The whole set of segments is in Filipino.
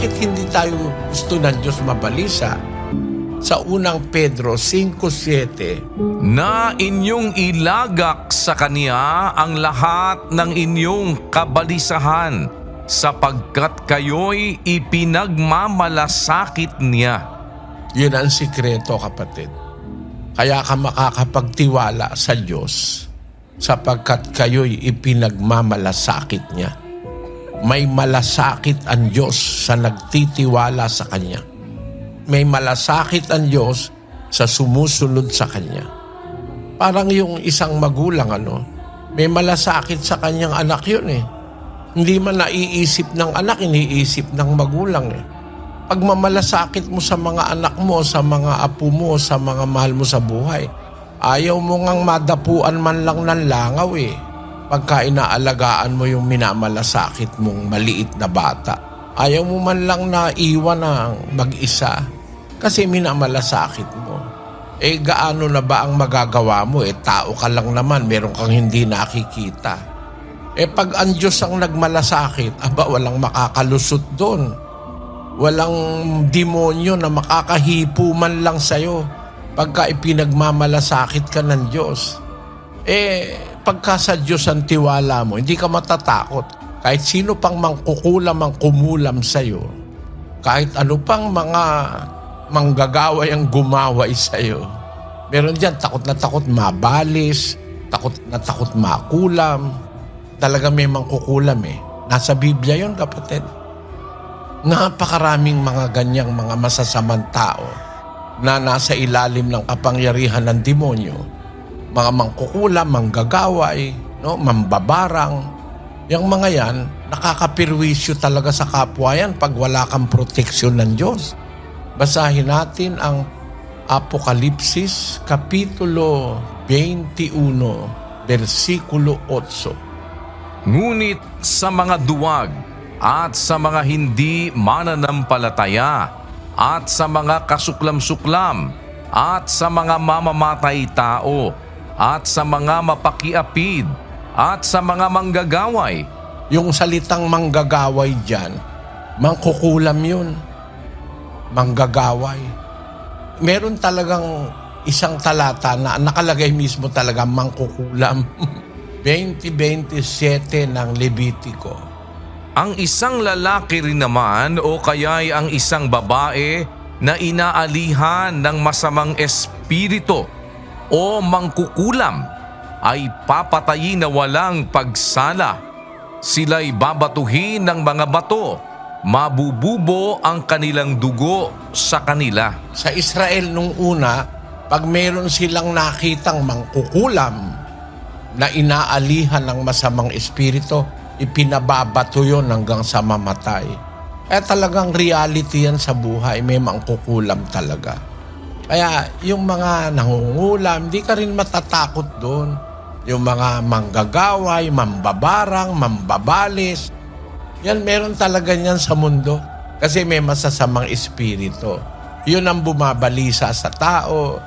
Bakit hindi tayo gusto ng Diyos mabalisa? Sa unang Pedro 5.7, na inyong ilagak sa Kanya ang lahat ng inyong kabalisahan sapagkat kayo'y ipinagmamalasakit niya. Yun ang sikreto kapatid. Kaya ka makakapagtiwala sa Diyos sapagkat kayo'y ipinagmamalasakit niya. May malasakit ang Diyos sa nagtitiwala sa Kanya. May malasakit ang Diyos sa sumusunod sa Kanya. Parang yung isang magulang ano, may malasakit sa kanyang anak yun eh. Hindi man naiisip ng anak, iniisip ng magulang eh pagmamalasakit mo sa mga anak mo, sa mga apo mo, sa mga mahal mo sa buhay. Ayaw mo ngang madapuan man lang ng langaw eh. Pagka inaalagaan mo yung minamalasakit mong maliit na bata. Ayaw mo man lang na iwan ng mag-isa kasi minamalasakit mo. Eh gaano na ba ang magagawa mo? Eh tao ka lang naman, meron kang hindi nakikita. Eh pag ang Diyos ang nagmalasakit, aba walang makakalusot doon walang demonyo na makakahipo man lang sa'yo pagka ipinagmamalasakit ka ng Diyos. Eh, pagka sa Diyos ang tiwala mo, hindi ka matatakot. Kahit sino pang mangkukulam ang kumulam sa'yo, kahit ano pang mga manggagaway ang gumaway sa'yo, meron dyan takot na takot mabalis, takot na takot makulam, talaga may mangkukulam eh. Nasa Biblia yon kapatid napakaraming mga ganyang mga masasamang tao na nasa ilalim ng kapangyarihan ng demonyo. Mga mangkukulam, manggagaway, no, mambabarang. Yung mga yan, nakakapirwisyo talaga sa kapwa yan pag wala kang proteksyon ng Diyos. Basahin natin ang Apokalipsis, Kapitulo 21, versikulo 8. Ngunit sa mga duwag at sa mga hindi mananampalataya at sa mga kasuklam-suklam at sa mga mamamatay tao at sa mga mapakiapid at sa mga manggagaway Yung salitang manggagaway dyan, mangkukulam yun. Manggagaway. Meron talagang isang talata na nakalagay mismo talaga mangkukulam. 2027 ng Levitico. Ang isang lalaki rin naman o kaya'y ang isang babae na inaalihan ng masamang espiritu o mangkukulam ay papatayin na walang pagsala. Sila'y babatuhin ng mga bato, mabububo ang kanilang dugo sa kanila. Sa Israel nung una, pag meron silang nakitang mangkukulam na inaalihan ng masamang espiritu, ipinababato yun hanggang sa mamatay. Eh talagang reality yan sa buhay, may mangkukulam talaga. Kaya yung mga nangungulam, di ka rin matatakot doon. Yung mga manggagaway, mambabarang, mambabalis, yan meron talaga niyan sa mundo. Kasi may masasamang espiritu. Yun ang bumabalisa sa tao,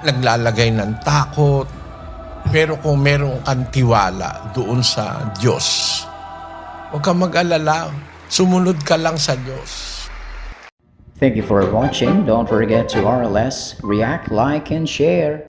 naglalagay ng takot. Pero kung meron kang tiwala doon sa Diyos, huwag kang mag-alala. Sumunod ka lang sa Diyos. Thank you for watching. Don't forget to RLS, react, like, and share.